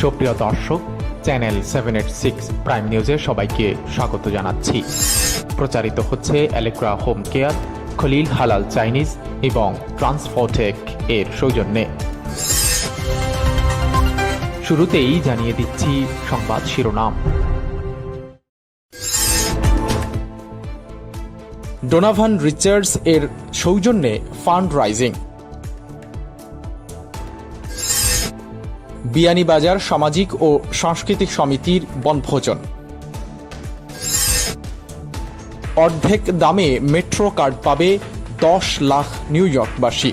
সুপ্রিয় দর্শক, channel seven eight six prime নিউজে সবাইকে স্বাগত জানাচ্ছি। প্রচারিত হচ্ছে অ্যালেক্রা হোম কেয়ার খলিল হালাল চাইনিজ এবং ট্রান্সফোটেক এর সৌজন্যে। শুরুতেই জানিয়ে দিচ্ছি সংবাদ শিরোনাম। ডোনাভান রিচার্ডস এর সৌজন্যে ফান্ড রাইজিং বিয়ানীবাজার সামাজিক ও সাংস্কৃতিক সমিতির বনভোজন। অর্ধেক দামে মেট্রো কার্ড পাবে দশ লাখ নিউ ইয়র্কবাসী।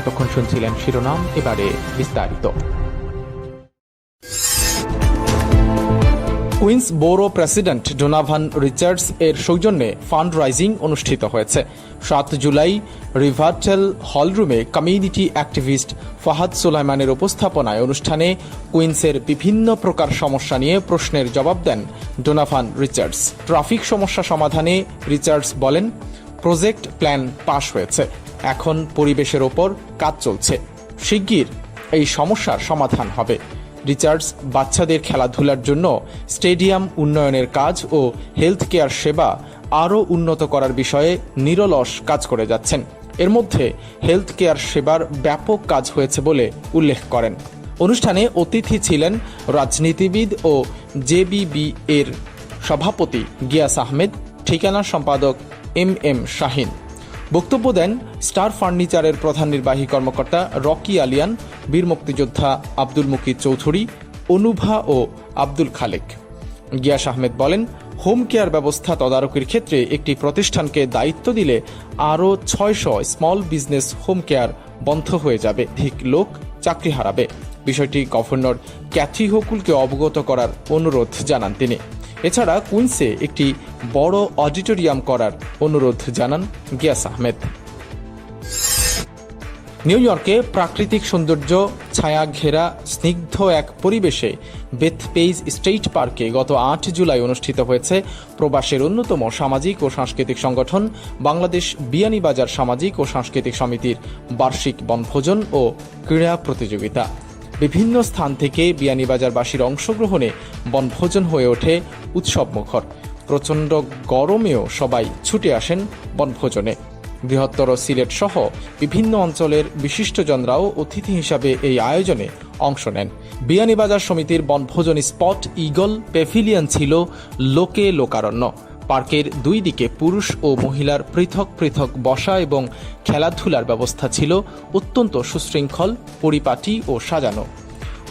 এতক্ষণ শুনছিলেন শিরোনাম, এবারে বিস্তারিত। Queens borough president Donovan Richards এর সৌজন্যে ফান্ড রাইজিং অনুষ্ঠিত হয়েছে। সাত জুলাই রিভার্টেল হলরুমে কমিউনিটি অ্যাক্টিভিস্ট ফাহাদ সুলাইমানের উপস্থাপনায় অনুষ্ঠানে কুইন্সের বিভিন্ন প্রকার সমস্যা নিয়ে প্রশ্নের জবাব দেন ডোনাভান রিচার্ডস। ট্রাফিক সমস্যা সমাধানে রিচার্ডস বলেন, প্রজেক্ট প্ল্যান পাশ হয়েছে। এখন পরিবেশের ওপর কাজ চলছে। শিগগির এই সমস্যার সমাধান হবে। রিচার্ডস বাচ্চাদের খেলাধুলার জন্য স্টেডিয়াম উন্নয়নের কাজ ও হেলথ কেয়ার সেবা আরও উন্নত করার বিষয়ে নিরলস কাজ করে যাচ্ছেন। এর মধ্যে হেলথ কেয়ার সেবার ব্যাপক কাজ হয়েছে বলে উল্লেখ করেন। অনুষ্ঠানে অতিথি ছিলেন রাজনীতিবিদ ও জেবিবি এর সভাপতি গিয়াস আহমেদ, ঠিকানা সম্পাদক এম এম শাহিন। বক্তব্য দেন স্টার ফার্নিচারের প্রধান নির্বাহী কর্মকর্তা রকি আলিয়ান, বীর মুক্তিযোদ্ধা আব্দুল মুকিদ চৌধুরী, অনুভা ও আব্দুল খালেক। গিয়াস আহমেদ বলেন, হোম কেয়ার ব্যবস্থা তদারকির ক্ষেত্রে একটি প্রতিষ্ঠানকে দায়িত্ব দিলে আরও ছয়শো স্মল বিজনেস হোম কেয়ার বন্ধ হয়ে যাবে। ঠিক লোক চাকরি হারাবে। বিষয়টি গভর্নর ক্যাথি হকুলকে অবগত করার অনুরোধ জানান তিনি। এছাড়া কুইন্সে একটি বড় অডিটোরিয়াম করার অনুরোধ জানান গিয়াস আহমেদ। নিউ ইয়র্কে প্রাকৃতিক সৌন্দর্য, ছায়া ঘেরা, স্নিগ্ধ এক পরিবেশে বেথপেইজ স্টেট পার্কে গত আট জুলাই অনুষ্ঠিত হয়েছে। প্রবাসের অন্যতম সামাজিক ও সাংস্কৃতিক সংগঠন বাংলাদেশ বিয়ানীবাজার সামাজিক ও সাংস্কৃতিক সমিতির বার্ষিক বনভোজন ও ক্রীড়া প্রতিযোগিতা। বিভিন্ন স্থান থেকে বিয়ানীবাজারবাসীর অংশগ্রহণে বনভোজন হয়ে ওঠে উৎসবমুখর প্রচণ্ড গরমেও সবাই ছুটে আসেন বনভোজনে। বৃহত্তর সিলেট সহ বিভিন্ন অঞ্চলের বিশিষ্টজনরাও অতিথি হিসাবে এই আয়োজনে অংশ নেন। বিয়ানীবাজার সমিতির বনভোজন স্পট ইগল পেভিলিয়ন ছিল লোকে লোকারণ্য। পার্কের দুই দিকে পুরুষ ও মহিলার পৃথক পৃথক বসা এবং খেলাধুলার ব্যবস্থা ছিল অত্যন্ত সুশৃঙ্খল, পরিপাটি ও সাজানো।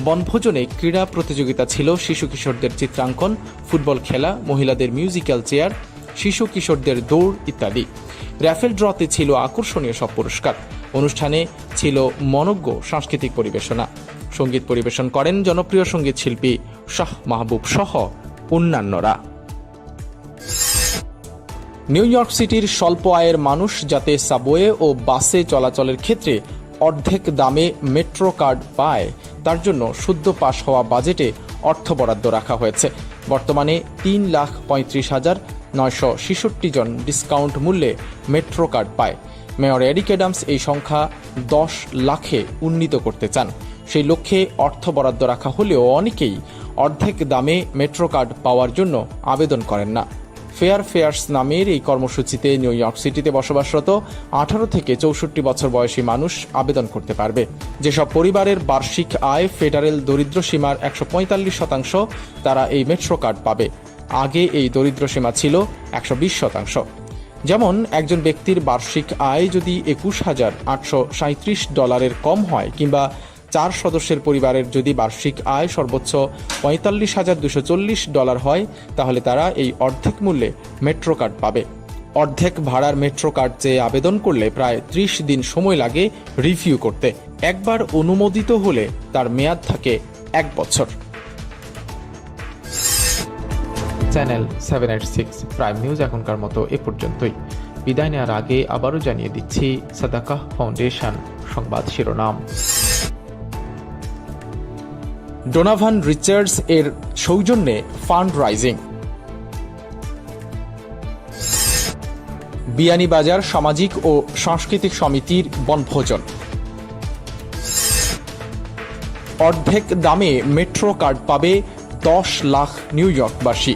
বনভোজনে ক্রীড়া প্রতিযোগিতা ছিল শিশু কিশোরদের চিত্রাঙ্কন, ফুটবল খেলা, মহিলাদের মিউজিক্যাল চেয়ার, শিশু কিশোরদের দৌড় ইত্যাদি। র্যাফেল ড্রতে ছিল আকর্ষণীয় সব পুরস্কার। অনুষ্ঠানে ছিল মনজ্ঞ সাংস্কৃতিক পরিবেশনা। সংগীত পরিবেশন করেন জনপ্রিয় সংগীত শিল্পী শাহ মাহবুব সহ অন্যান্যরা। নিউ ইয়র্ক সিটির স্বল্প আয়ের মানুষ যাতে সাবওয়ে ও বাসে চলাচলের ক্ষেত্রে অর্ধেক দামে মেট্রো কার্ড পায়, তার জন্য শুদ্ধ পাশ হওয়া বাজেটে অর্থ বরাদ্দ রাখা হয়েছে। বর্তমানে তিন লাখ পঁয়ত্রিশ হাজার নয়শো ছেষট্টি জন ডিসকাউন্ট মূল্যে মেট্রো কার্ড পায়। মেয়র এরিক অ্যাডামস এই সংখ্যা দশ লাখে উন্নীত করতে চান। সেই লক্ষ্যে অর্থ বরাদ্দ রাখা হলেও অনেকেই অর্ধেক দামে মেট্রো কার্ড পাওয়ার জন্য আবেদন করেন না। ফেয়ার ফেয়ার্স নামের এই কর্মসূচিতে নিউ ইয়র্ক সিটিতে বসবাসরত আঠারো থেকে চৌষট্টি বছর বয়সী মানুষ আবেদন করতে পারবে। যেসব পরিবারের বার্ষিক আয় ফেডারেল দরিদ্র সীমার একশো পঁয়তাল্লিশ শতাংশ তারা এই মেট্রো কার্ড পাবে। আগে এই দরিদ্র সীমা ছিল একশো বিশ শতাংশ। যেমন, একজন ব্যক্তির বার্ষিক আয় যদি একুশ হাজার আটশো ডলারের কম হয় কিংবা চার সদস্যের পরিবারের যদি বার্ষিক আয় সর্বোচ্চ পঁয়তাল্লিশ হাজার দুশো চল্লিশ ডলার হয়, তাহলে তারা এই অর্ধেক মূল্যে মেট্রো কার্ড পাবে। অর্ধেক ভাড়ার মেট্রো কার্ড চেয়ে আবেদন করলে প্রায় ত্রিশ দিন সময় লাগে রিভিউ করতে। একবার অনুমোদিত হলে তার মেয়াদ থাকে এক বছর। Channel seven eight six prime news এখনকার মতো এ পর্যন্তই। বিদায় নেওয়ার আগে আবারও জানিয়ে দিচ্ছি, সাদাকাহ ফাউন্ডেশন সংবাদ শিরোনাম। ডোনাভান রিচার্ডস এর সৌজন্যে ফান্ড রাইজিং বিয়ানীবাজার সামাজিক ও সাংস্কৃতিক সমিতির বনভোজন। অর্ধেক দামে মেট্রো কার্ড পাবে দশ লাখ নিউ ইয়র্কবাসী।